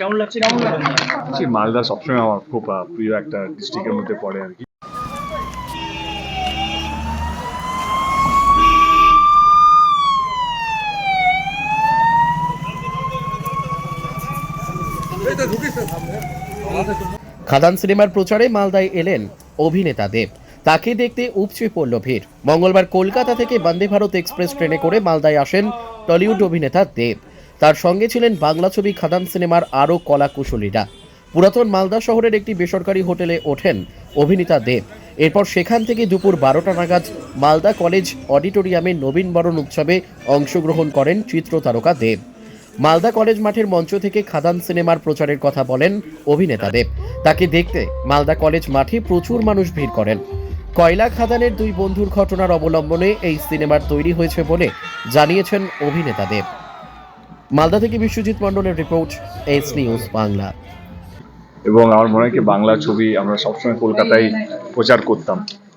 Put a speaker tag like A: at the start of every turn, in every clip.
A: কেমন লাগছে?
B: মালদা সবসময় আমার খুব প্রিয় একটা ডিস্ট্রিক্টের মধ্যে পড়ে আর কি।
C: খাদান সিনেমার প্রচারে মালদায় এলেন অভিনেতা দেব। তাকে দেখতে উপচে পড়ল ভিড়। মঙ্গলবার কলকাতা থেকে বন্দে ভারত এক্সপ্রেস ট্রেনে করে মালদায় আসেন টলিউড অভিনেতা দেব। তার সঙ্গে ছিলেন বাংলা ছবি খাদান সিনেমার আরও কলাকুশলীরা পুরাতন মালদা শহরের একটি বেসরকারি হোটেলে ওঠেন অভিনেতা দেব। এরপর সেখান থেকে দুপুর বারোটা নাগাদ মালদা কলেজ অডিটোরিয়ামে নবীনবরণ উৎসবে অংশগ্রহণ করেন চিত্র তারকা দেব। মালদা কলেজ মাঠের মঞ্চ থেকে খাদান সিনেমার প্রচারের কথা বলেন অভিনেতা দেব। তাকে দেখতে মালদা কলেজ মাঠে প্রচুর মানুষ ভিড় করেন। কয়লা খাদানের দুই বন্ধুর ঘটনার অবলম্বনে এই সিনেমার তৈরি হয়েছে বলে জানিয়েছেন অভিনেতা দেব। মালদা থেকে বিশ্বজিৎ মণ্ডলের রিপোর্ট এস নিউজ বাংলা।
B: এবং আমার মনে হয় কি বাংলা ছবি আমরা সবসময় কলকাতায় প্রচার করতাম।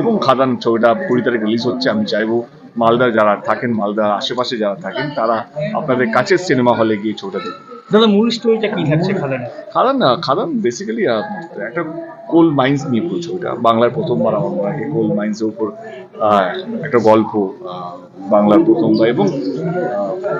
B: এবং খাদান ছবিটা কুড়ি তারিখ রিলিজ হচ্ছে আমি চাইব মালদা যারা থাকেন মালদার আশেপাশে যারা থাকেন তারা আপনাদের কাছের সিনেমা হলে গিয়ে ছবিটা দেখুন
A: দাদা মূল স্টোরিটা কি থাকছে খাদানে
B: খাদান না খাদান বেসিক্যালি একটা কোল মাইন্স নিয়ে পুরো ছবিটা। বাংলার প্রথমবার আমার মনে হয় কোল মাইন্সের উপর একটা গল্প বাংলার প্রথমবার। এবং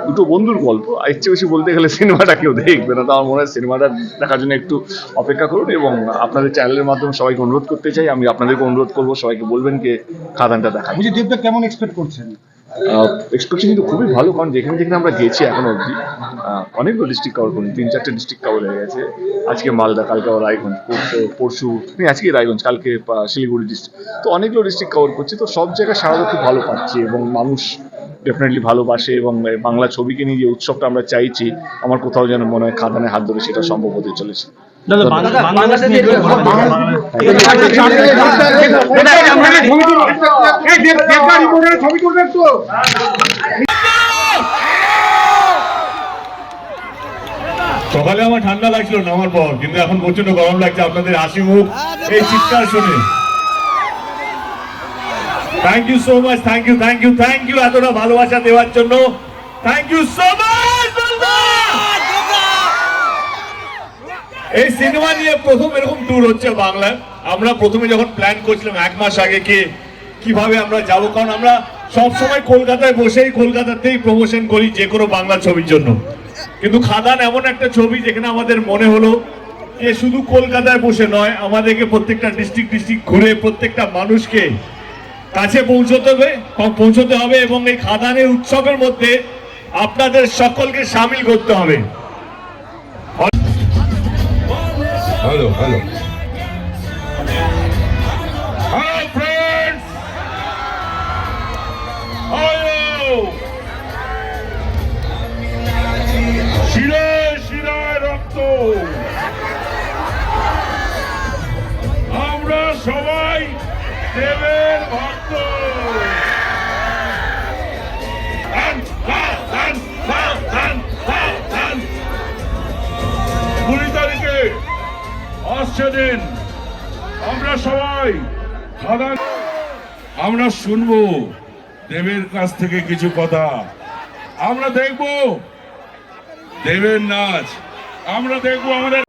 B: দুটো বন্ধুর গল্প। আর ইচ্ছে বেশি বলতে গেলে সিনেমাটা কেউ দেখবে না। তো আমার মনে হয় সিনেমাটা দেখার জন্য একটু অপেক্ষা করুন এবং আপনাদের চ্যানেলের মাধ্যমে সবাইকে অনুরোধ করতে চাই। আমি আপনাদেরকে অনুরোধ করব সবাইকে বলবেন যে খাদানটা দেখা
D: বলছি দেবদা কেমন এক্সপেক্ট করছেন?
B: এক্সপেকটেশন কিন্তু খুবই ভালো কারণ যেখানে যেখানে আমরা গেছি এখনও অবধি অনেকগুলো ডিস্ট্রিক্ট কভার করি তিন চারটে ডিস্ট্রিক্ট কভার হয়ে গেছে। আজকে মালদা কালকে আবার রায়গঞ্জ পরশু- মানে আজকে রায়গঞ্জ কালকে শিলিগুড়ি ডিস্ট্রিক্ট তো অনেকগুলো ডিস্ট্রিক্ট কভার করছি। তো সব জায়গায় সারাটা খুব ভালো পাচ্ছি এবং মানুষ ডেফিনেটলি ভালোবাসে এবং বাংলা ছবিকে নিয়ে যে উৎসবটা আমরা চাইছি আমার কোথাও যেন মনে হয় খাদানে হাত ধরে সেটা সম্ভব হতে চলেছে।
D: ছবি তো
E: সকালে আমার ঠান্ডা লাগছিল নামার পর কিন্তু এখন প্রচণ্ড গরম লাগছে আপনাদের হাসি মুখ এই চিৎকার শুনে। Thank you so much thank you thank you thank you এতটা ভালোবাসা দেওয়ার জন্য। থ্যাংক ইউ সো মাচ এই সিনেমা নিয়ে প্রথম এরকম ট্যুর হচ্ছে বাংলায়। আমরা প্রথমে যখন প্ল্যান করছিলাম এক মাস আগে কি, কীভাবে আমরা যাব, কারণ আমরা সব সময় কলকাতায় বসেই কলকাতাতেই প্রমোশন করি যে কোনো বাংলা ছবির জন্য। কিন্তু খাদান এমন একটা ছবি যেখানে আমাদের মনে হলো যে শুধু কলকাতায় বসে নয়, আমাদেরকে প্রত্যেকটা ডিস্ট্রিক্ট ডিস্ট্রিক্ট ঘুরে প্রত্যেকটা মানুষকে কাছে পৌঁছতে হবে পৌঁছতে হবে এবং এই খাদানের উৎসবের মধ্যে আপনাদের সকলকে সামিল করতে হবে।
F: হ্যালো হ্যালো
E: Hello, আসছে দিন আমরা সবাই আমরা শুনব দেবের কাছ থেকে কিছু কথা। আমরা দেখব দেবের নাচ। আমরা দেখব আমাদের